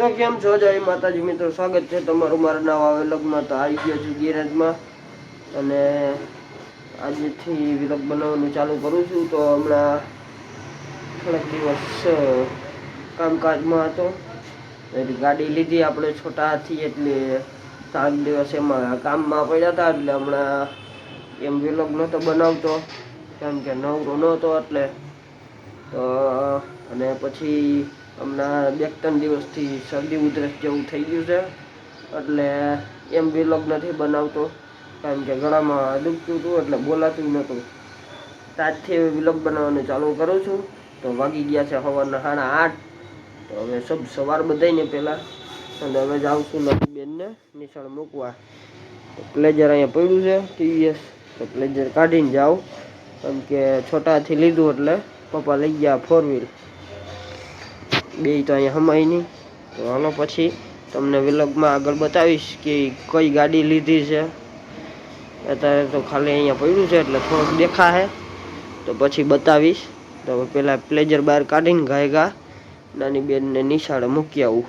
તો કેમ છો જય માતાજી મિત્રો? સ્વાગત છે તમારું મારા નવા વ્લોગમાં. તો આવી ગયો છું ગેરેજમાં. અને આજથી વ્લોગ બનાવવાનું ચાલુ કરું છું. તો હમણાં થોડાક દિવસ કામકાજમાં હતો. એટલે ગાડી લીધી આપણે છોટા હાથી એટલે સાત દિવસ એમાં કામમાં પડ્યા હતા. એટલે હમણાં એમ વ્લોગ નહોતો બનાવતો. કેમ કે નવરો નહોતો એટલે. તો, અને પછી હમણાં બે ત્રણ દિવસથી શરદી ઉધરસ જેવું થઈ ગયું છે. એટલે એમ વ્લોગ નથી બનાવતો, કારણ કે ગળામાં દુખતું હતું, એટલે બોલાતું નહોતું. આજથી વ્લોગ બનાવવાનું ચાલુ કરું છું. તો વાગી ગયા છે સવારના સાડા આઠ. તો હવે સબ સવાર બધાઈને પહેલાં. અને હવે જાઉં છું નવી બેનને નિશાળ મૂકવા. પ્લેજર અહીંયા પડ્યું છે ટીવીએસ તો પ્લેજર કાઢીને જાઉં. કેમ કે છોટાથી લીધું એટલે પપ્પા લઈ ગયા ફોર વ્હીલ બે તો અહીંયા સમાય નહીં. તો હાલો પછી તમને વિલગમાં આગળ બતાવીશ કે કઈ ગાડી લીધી છે. અત્યારે તો ખાલી અહીંયા પડ્યું છે એટલે થોડુંક દેખાશે. તો પછી બતાવીશ. તો પહેલાં પ્લેજર બહાર કાઢીને ગાય ગા નાની બેનને નિશાળે મૂકી આવું.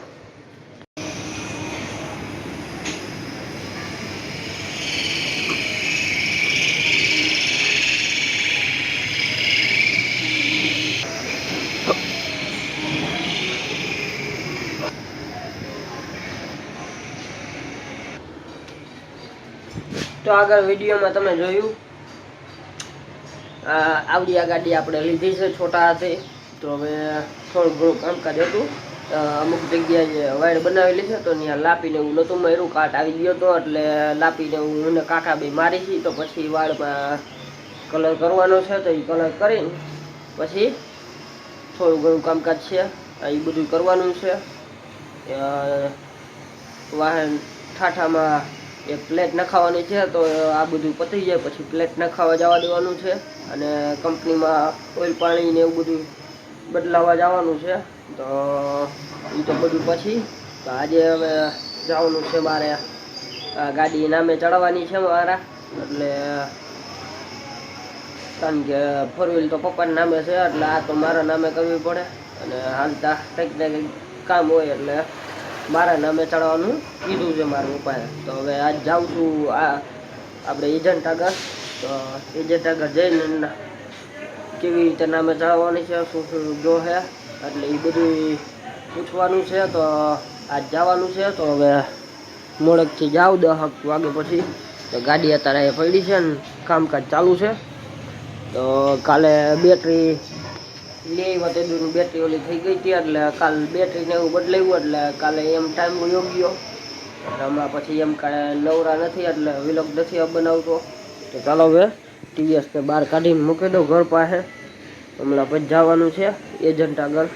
તો આગળ વિડીયોમાં તમે જોયું. આવડી આ ગાડી આપણે લીધી છે, છોટા હતી તો હવે થોડું ઘણું કામકાજ હતું. અમુક જગ્યાએ વાયર બનાવેલી છે, તો ત્યાં લાપીને એવું નહોતું માર્યું. કાટ આવી ગયો હતો એટલે લાપીને હું અને કાકા બે મારી છે, તો પછી વાળમાં કલર કરવાનો છે, તો એ કલર કરીને પછી થોડું ઘણું કામકાજ છે. એ બધું કરવાનું છે. વાહન ઠાઠામાં એક પ્લેટ નખાવાની છે તો આ બધું પતી જાય, પછી પ્લેટ નખાવા જવા દેવાનું છે અને કંપનીમાં ઓઇલ પાણી ને એવું બધું બદલાવા જવાનું છે. તો એ તો બધું પછી, તો આજે હવે જવાનું છે મારે ગાડી નામે ચડાવવાની છે મારા, એટલે કારણ કે ફોર વ્હીલ તો પપ્પાના નામે છે, એટલે આ તો મારા નામે કરવી પડે અને હાલતા કંઈક ને કંઈક કામ હોય એટલે મારા નામે ચડાવવાનું કીધું છે મારા ઉપાય. તો હવે આજ જાઉં છું આ, આપણે એજન્ટ આગળ તો એજન્ટ આગળ જઈને કેવી રીતે નામે ચડાવવાની છે, શું શું જો છે એટલે એ બધું પૂછવાનું છે, તો આજ જવાનું છે. તો હવે મોડકથી જાવ દહક વાગે પછી. તો ગાડી અત્યારે પડી છે ને, કામકાજ ચાલુ છે. તો કાલે બેટરી આવ્યા તે દૂરની બેટરી ઓલી થઈ ગઈ હતી, એટલે કાલ બેટરીને એવું બદલાવ્યું, એટલે કાલે એમ ટાઈમ ગયો એટલે હમણાં પછી એમ કાંઈ નવરા નથી, એટલે વિલોગ નથી બનાવતો. તો ચાલો હવે ટીવીએસને બહાર કાઢીને મૂકી દઉં ઘર પાસે. હમણાં પછી જવાનું છે એજન્ટ આગળ.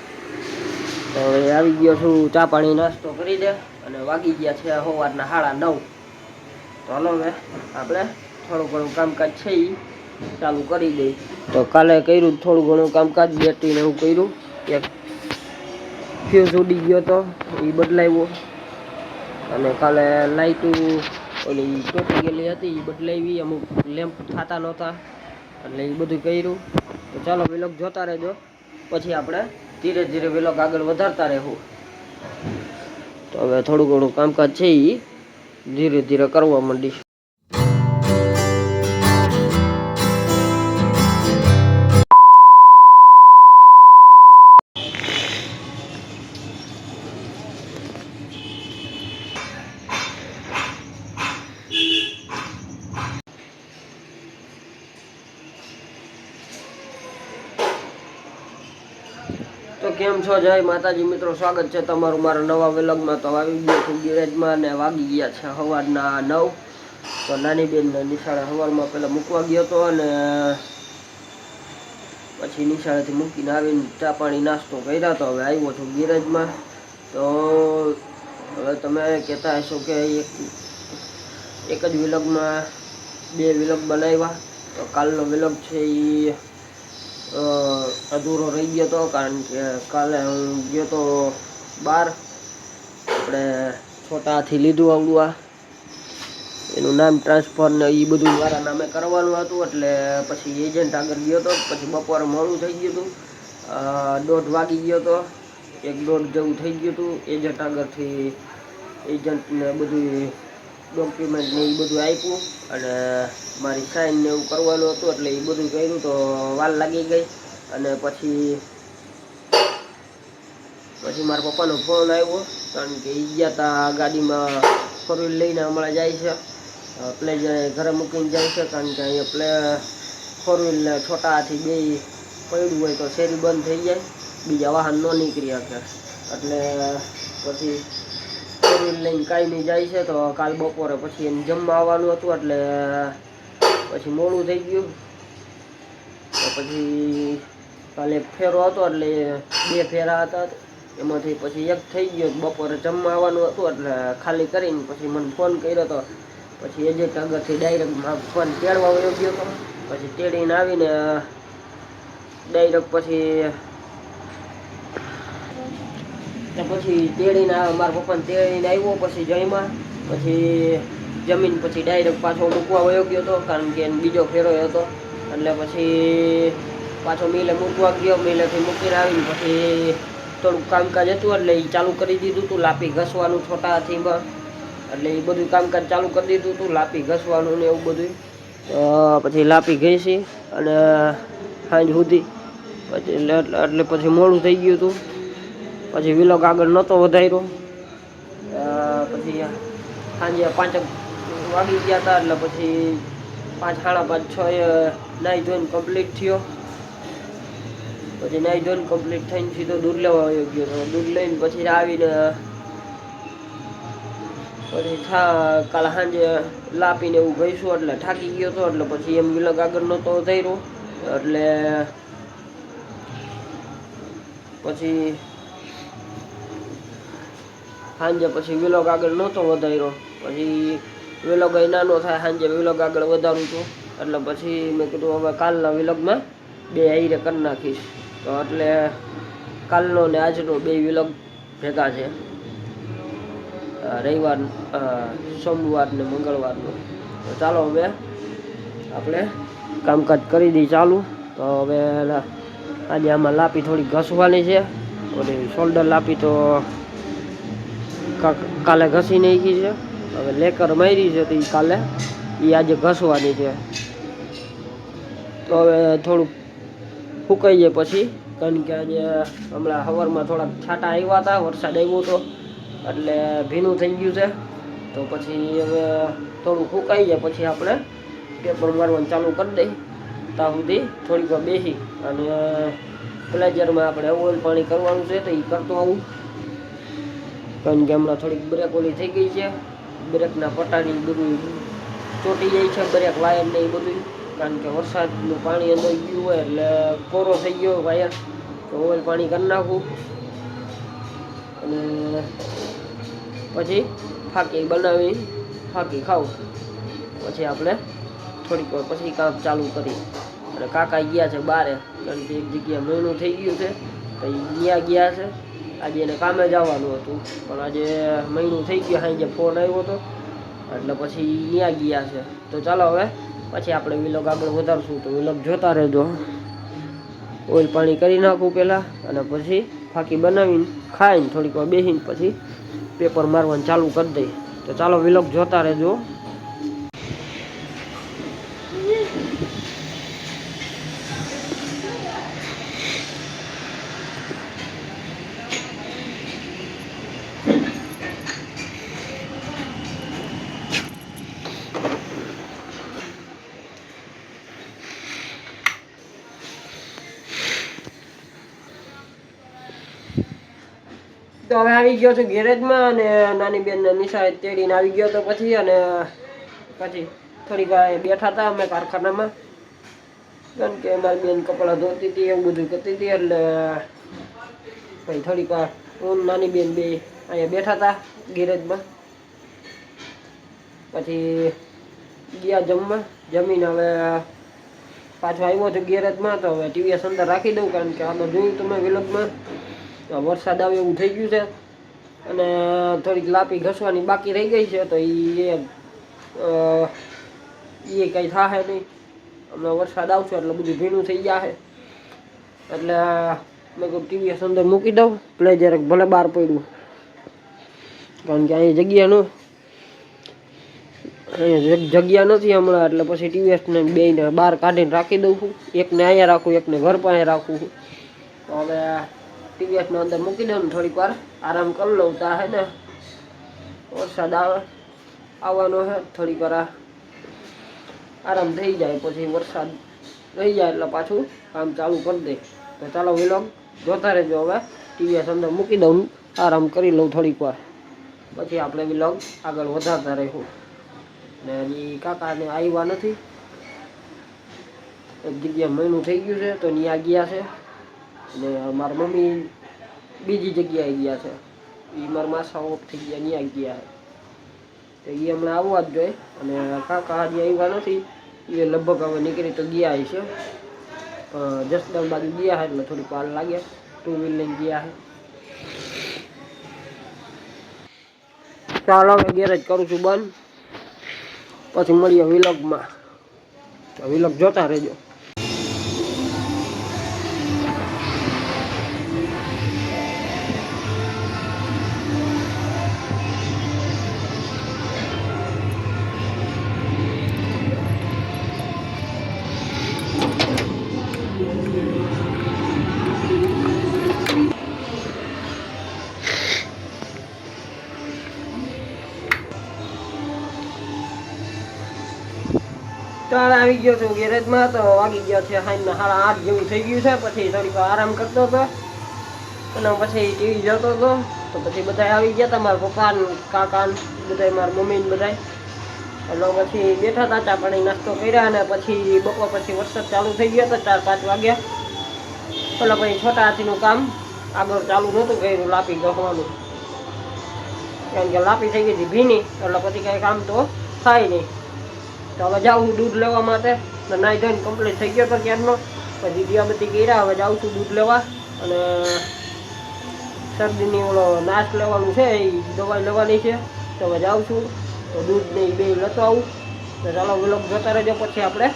તો હવે આવી ગયો છું, ચા પાણી નાસ્તો કરી દે. અને વાગી ગયા છે સવારના સાડા નવ. તો ચાલો હવે આપણે થોડું ઘણું કામકાજ છે એ ચાલુ કરી દઈ તો કાલે કર્યું થોડું ઘણું કામકાજ બેટરીને એવું કર્યું. એક ફ્યુઝ ઉડી ગયો તો એ બદલાવ્યો. અને કાલે લાઇટું ઓલી તૂટી ગયેલી હતી એ બદલાવી. અમુક લેમ્પ થતા નહોતા, એટલે એ બધું કર્યું. તો ચાલો વિલોક જોતા રહેજો. પછી આપણે ધીરે ધીરે વિલોક આગળ વધારતા રહેવું. તો હવે થોડું ઘણું કામકાજ છે એ ધીરે ધીરે કરવા માંડીશ. છો, જય માતાજી મિત્રો, સ્વાગત છે તમારું મારા નવા વ્લોગમાં. તો આવી ગયો છું ગેરેજમાં ને વાગી ગયા છે સવારના નવ. તો નાની બેન નિશાળે સવારમાં પહેલાં મૂકવા ગયો હતો અને પછી નિશાળેથી મૂકીને આવીને ચા પાણી નાસ્તો કર્યા તો હવે આવ્યો છું ગેરેજમાં. તો હવે તમે કહેતા હશો કે એક એક જ વિલગમાં બે વિલોગ બનાવ્યા. તો કાલનો વિલગ છે એ અધૂરો રહી ગયો હતો કારણ કે કાલે હું ગયો તો બહાર આપણે છોટાથી લીધું આવડું આ. એનું નામ ટ્રાન્સફર ને એ બધું મારા નામે કરવાનું હતું, એટલે પછી એજન્ટ આગળ ગયો હતો પછી બપોરે મોડું થઈ ગયું હતું. દોઢ વાગી ગયો હતો એક દોઢ જેવું થઈ ગયું હતું. એજન્ટ આગળથી એજન્ટને બધું ડોક્યુમેન્ટ ને એ બધું આપ્યું અને મારી સાઇન ને એવું કરવાનું હતું એટલે એ બધું કર્યું તો વાર લાગી ગઈ અને પછી પછી મારા પપ્પાનો ફોન આવ્યો કારણ કે એ ગયા હતા ગાડીમાં ફોર વ્હીલ લઈને હમણાં જાય છે. પ્લેઝર ઘરે મૂકીને જાય છે કારણ કે અહીંયા play four wheel Chhota Hathi બે પડ્યું હોય તો શેરી બંધ થઈ જાય. બીજા વાહન ન નીકળી શકે એટલે પછી ફોર લઈને કાંઈ જાય છે, તો કાલ બપોરે પછી એને જમવા આવવાનું હતું, એટલે પછી મોડું થઈ ગયું. તો પછી કાલે ફેરો હતો, એટલે બે ફેરા હતા. એમાંથી પછી એક થઈ ગયો, બપોરે જમવા આવવાનું હતું, એટલે ખાલી કરીને પછી મને ફોન કર્યો હતો પછી એજે આગળથી ડાયરેક્ટ ફોન તેડવા વયો ગયો હતો પછી તેડીને આવીને ડાયરેક્ટ પછી તો પછી તેડીને આ- મારા પપ્પાને તેડીને આવ્યો પછી જયમાં પછી જમીન પછી ડાયરેક્ટ પાછો મૂકવા વયો ગયો હતો કારણ કે એને બીજો ફેરો હતો. એટલે પછી પાછો મિલે મૂકવા ગયો, મિલેથી મૂકીને આવીને પછી થોડુંક કામકાજ હતું, એટલે એ ચાલુ કરી દીધું હતું લાપી ઘસવાનું છોટા એટલે એ બધું કામકાજ ચાલુ કરી દીધું હતું લાપી ઘસવાનું ને એવું બધું પછી લાપી ઘસી અને સાંજ સુધી પછી એટલે પછી મોડું થઈ ગયું હતું પછી વિલોગ આગળ નહોતો વધાર્યો. પછી સાંજે પાંચ વાગી ગયા હતા એટલે પછી પાંચ, સાડા પાંચ, છ એ નાઈ ધોઈને કમ્પ્લીટ થયો. પછી નાઈ ધોઈને કમ્પ્લીટ થઈને સીધો દૂધ લેવા આવી ગયો તો દૂધ લઈને પછી આવીને પછી થા, કાલે સાંજે લાપીને એવું ગઈશું એટલે થાકી ગયો હતો એટલે પછી એમ વિલગ આગળ નહોતો વધાર્યો. એટલે પછી સાંજે પછી વિલોગ આગળ નહોતો વધાર્યો. પછી વિલોગ અહીં નાનો થાય સાંજે વિલોગ આગળ વધારું છું. એટલે પછી મેં કીધું હવે કાલના વિલોગમાં બે આઈરે કરી નાખીશ. તો એટલે કાલનો ને આજનો બે વિલોગ ભેગા છે. રવિવાર સોમવાર ને મંગળવારનો. તો ચાલો હવે આપણે કામકાજ કરી દઈ ચાલુ. તો હવે આજે આમાં લાપી થોડી ઘસવાની છે. અને શોલ્ડર લાપી તો કાલે ઘસી નાખી છે. હવે લેકર મારી છે તો એ કાલે. એ આજે ઘસવાની છે. તો હવે થોડુંક ફૂંકાઈ જાય પછી. કારણ કે આજે હમણાં હવરમાં થોડાક છાંટા આવ્યા હતા, વરસાદ આવ્યો હતો એટલે ભીનું થઈ ગયું છે. તો પછી હવે થોડું ફૂંકાઈ જાય પછી આપણે. પેપર મારવાનું ચાલુ કરી દઈ. ત્યાં સુધી થોડીક વાર બેસી. અને પ્લેજરમાં આપણે ઓઇલ પાણી કરવાનું છે તો એ કરતો આવું. કારણ કે હમણાં થોડીક બ્રેક ઓલી થઈ ગઈ છે. બ્રેકના પટ્ટાની બધું ચોટી જાય છે, બ્રેક વાયર ને એ બધું. કારણ કે વરસાદનું પાણી અંદર ગયું હોય એટલે કોરો થઈ ગયો વાયર. તો ઓઇલ પાણી કરી નાખું. અને પછી ફાકી બનાવી, ફાકી ખાવું. પછી આપણે થોડીક વાર પછી કામ ચાલુ કરી. અને કાકા ગયા છે બારે. કારણ કે એક જગ્યાએ મહિનું થઈ ગયું છે. તો ગયા ગયા છે. આજે એને કામે જવાનું હતું. પણ આજે મહિનું થઈ ગયું સાંજે ફોન આવ્યો હતો એટલે પછી ત્યાં ગયા છે. તો ચાલો હવે, પછી આપણે વિલોગ આગળ વધારશું. તો વિલોગ જોતા રહેજો. ઓઇલ પાણી કરી નાખું પહેલાં અને પછી ફાંકી બનાવીને ખાઈને થોડીક વાર બેસીને પછી પેપર મારવાનું ચાલુ કરી દઈ. તો ચાલો વિલોગ જોતા રહેજો. તો હવે આવી ગયો છું ગેરેજમાં અને નાની બેન નિશા તેડીને આવી ગયો તો પછી અને પછી થોડીક બેઠા હતા અમે કારખાનામાં. કારણ કે મારી બેન કપડાં ધોતી હતી, એવું બધું કરતી હતી એટલે પછી થોડીક વાર હું નાની બેન બે અહીંયા બેઠા હતા ગેરેજમાં. પછી ગયા જમવા. જમીને હવે પાછો આવ્યો છું ગેરેજમાં તો હવે ટીવીએસ અંદર રાખી દઉં કારણ કે આમાં જોયું તમે વિલોગમાં. વરસાદ આવે એવું થઈ ગયું છે. અને થોડીક લાપી ઘસવાની બાકી રહી ગઈ છે, તો એ એ કંઈ થાય નહીં. હમણાં વરસાદ આવશે એટલે બધું ભીનું થઈ જશે એટલે મેં કહું ટીવીએસ અંદર મૂકી દઉં પ્લે જ્યારે ભલે બહાર પડ્યું. કારણ કે અહીં જગ્યાનું અહીંયા જગ્યા નથી હમણાં, એટલે પછી ટીવીએસને બેને બહાર કાઢીને રાખી દઉં છું. એકને અહીંયા રાખું, એકને ઘર પાસે રાખું છું. હવે ટીવીએસને અંદર મૂકી દઉં ને થોડીક વાર આરામ કરી લઉં, તા હે ને. વરસાદ આવે, આવવાનો છે થોડીક વાર આરામ થઈ જાય, પછી વરસાદ રહી જાય એટલે પાછું કામ ચાલુ કરી દે. તો ચાલો વિલોગ જોતા રહેજો હવે. ટીવીએસ અંદર મૂકી દઉં, આરામ કરી લઉં થોડીક વાર. પછી આપણે વિલોગ આગળ વધારતા રહીશું. ને હજી કાકાને આવ્યા નથી. એક જગ્યા મહિનું થઈ ગયું છે, તો ત્યાં ગયા છે. ને મારા મમ્મી બીજી જગ્યાએ ગયા છે. એ મારા માસા ઓફ થઈ ગયા ત્યાં ગયા તો એ હમણાં આવવા જ જોઈએ. અને કાકા હજી આવ્યા નથી. એ લગભગ હવે નીકળી તો ગયા છે જસદણ બાજુ ગયા હે એટલે થોડીક વાર લાગે. ટુ વ્હીલ લઈને ગયા છે ચાલો હવે ગેરેજ કરું છું બંધ. પછી મળીએ વિલોગમાં વિલોગ જોતા રહેજો. ત્રણ આવી ગયો છું ગેરેજમાં, તો વાગી ગયો છે સાંજના સાડા આઠ જેવું થઈ ગયું છે. પછી થોડીક આરામ કરતો હતો. અને પછી ટીવી જોતો હતો. તો પછી બધા આવી ગયા હતા, મારા પપ્પા કાકા બધા મારા મમ્મી ને બધા એટલે પછી બેઠા હતા, ચા પાણી નાસ્તો કર્યા અને પછી બપોર પછી વરસાદ ચાલુ થઈ ગયો હતો, ચાર પાંચ વાગ્યા. એટલે પછી છોટા હાથીનું કામ આગળ ચાલુ નહોતું કર્યું, લાપી ગસવાનું કારણ કે લાપી થઈ ગઈ હતી ભીની, એટલે પછી કાંઈ કામ તો થાય નહીં. તો હવે જાઉં છું દૂધ લેવા માટે. નાઈ ધોઈને કમ્પ્લીટ થઈ ગયો તો ક્યારનો પછી દિયાબત્તી કર્યા, હવે જાઉં છું દૂધ લેવા. અને શરદીની ઓલો નાશ લેવાનું છે, એ દવાઈ લેવાની છે. તો હવે જાઉં છું. તો દૂધ ને એ બે લેતો આવું. તો ચાલો વિલોગ જોતા રહેજો પછી આપણે.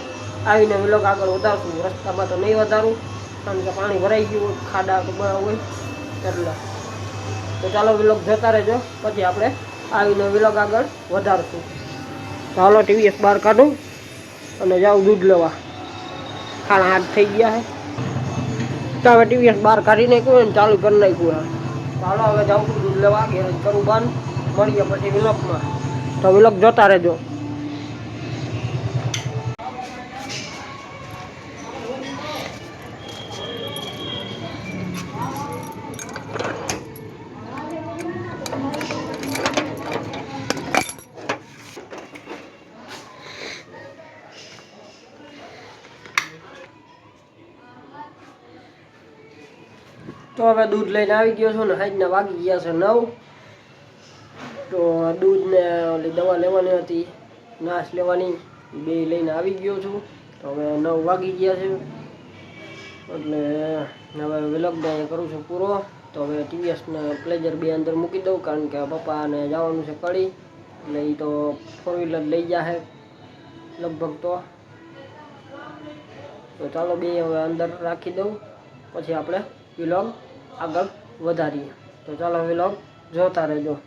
આવીને વિલોગ આગળ વધારશું. રસ્તામાં તો નહીં વધારું, કારણ કે પાણી ભરાઈ ગયું, ખાડા હોય. એટલે તો ચાલો વિલોગ જોતા રહેજો. પછી આપણે આવીને વિલોગ આગળ વધારશું. ચાલો ટીવીએસ બહાર કાઢું અને જાઉં દૂધ લેવા. ખાણા હાથ થઈ ગયા છે. તો હવે ટીવીએસ બહાર કાઢી નાખ્યું અને ચાલુ કરી નાખ્યું હે ચાલો હવે જાઉં દૂધ લેવા, ગેરેજ કરું બંધ, મળીએ પછી વિલોકમાં. તો વિલોક જોતા રહેજો. તો હવે દૂધ લઈને આવી ગયો છું ને સાંજના વાગી ગયા છે નવ. તો દૂધને ઓલી દવા લેવાની હતી, નાશ લેવાની, બે લઈને આવી ગયો છું. તો હવે નવ વાગી ગયા છે. એટલે હવે અહીંયા કરું છું પૂરો. તો હવે ટીવીએસને પ્લેજર બે અંદર મૂકી દઉં, કારણ કે પપ્પાને જવાનું છે કડી. એટલે એ તો ફોર વ્હીલર લઈ જશે લગભગ તો. તો ચાલો બે હવે અંદર રાખી દઉં. પછી આપણે વિલોગ આગળ વધારીએ. તો ચાલો વિલોગ જોતા રહેજો.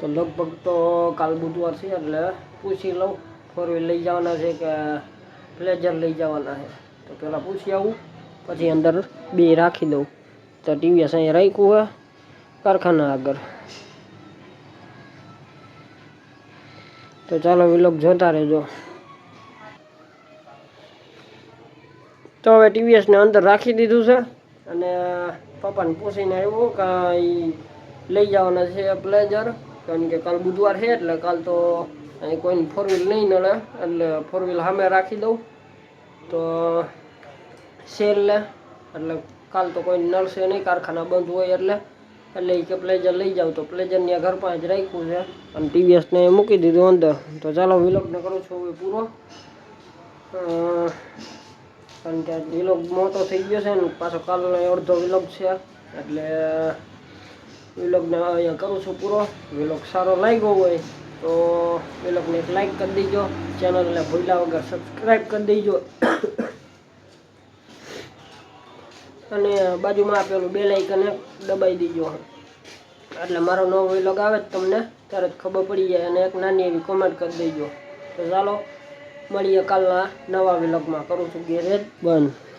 તો લગભગ તો કાલ બુધવાર છે, એટલે પૂછી લઉં. ફોર વ્હીલ લઈ જવાના છે કે પ્લેજર લઈ જવાના છે? તો પહેલાં પૂછી આવું, પછી અંદર બે રાખી દઉં. તો ટીવીએસ અહીંયા રાખ્યું હોય, કારખાના આગળ. તો ચાલો વિલોગ જોતા રહેજો. તો હવે ટીવીએસને અંદર રાખી દીધું છે. અને પપ્પાને પૂછીને આવ્યું કે લઈ જવાના છે પ્લેજર કારણ કે કાલ બુધવાર છે એટલે કાલ તો અહીં કોઈને ફોર વ્હીલ નહીં નડે, એટલે ફોર વ્હીલ સામે રાખી દઉં. તો સેલ એટલે કાલ તો કોઈ નડશે નહીં, કારખાના બંધ હોય એટલે. એટલે એ કે પ્લેજર લઈ જાવ તો પ્લેજરની આ ઘર પાસે જ રાખ્યું છે. અને ટીવીએસને મૂકી દીધું અંદર. તો ચાલો વિલોગને કરું છું હવે પૂરો. કારણ કે વિલોગ મોટો થઈ ગયો છે ને, પાછો કાલનો અડધો વિલોગ છે. એટલે વિલોગને અહીંયા કરું છું પૂરો. વિલોગ સારો લાગ્યો હોય તો વિલોગને એક લાઈક કરી દેજો. ચેનલને ભૂલ્યા વગર સબસ્ક્રાઈબ કરી દેજો. અને બાજુમાં આપેલું બે લાઇકને દબાઈ દેજો. એટલે મારો નવો વિલોગ આવે જ તમને તરત ખબર પડી જાય અને એક નાની એવી કોમેન્ટ કરી દેજો. તો ચાલો. મળીએ કાલના નવા વ્લોગમાં. કરું છું ગેરેજ બંધ.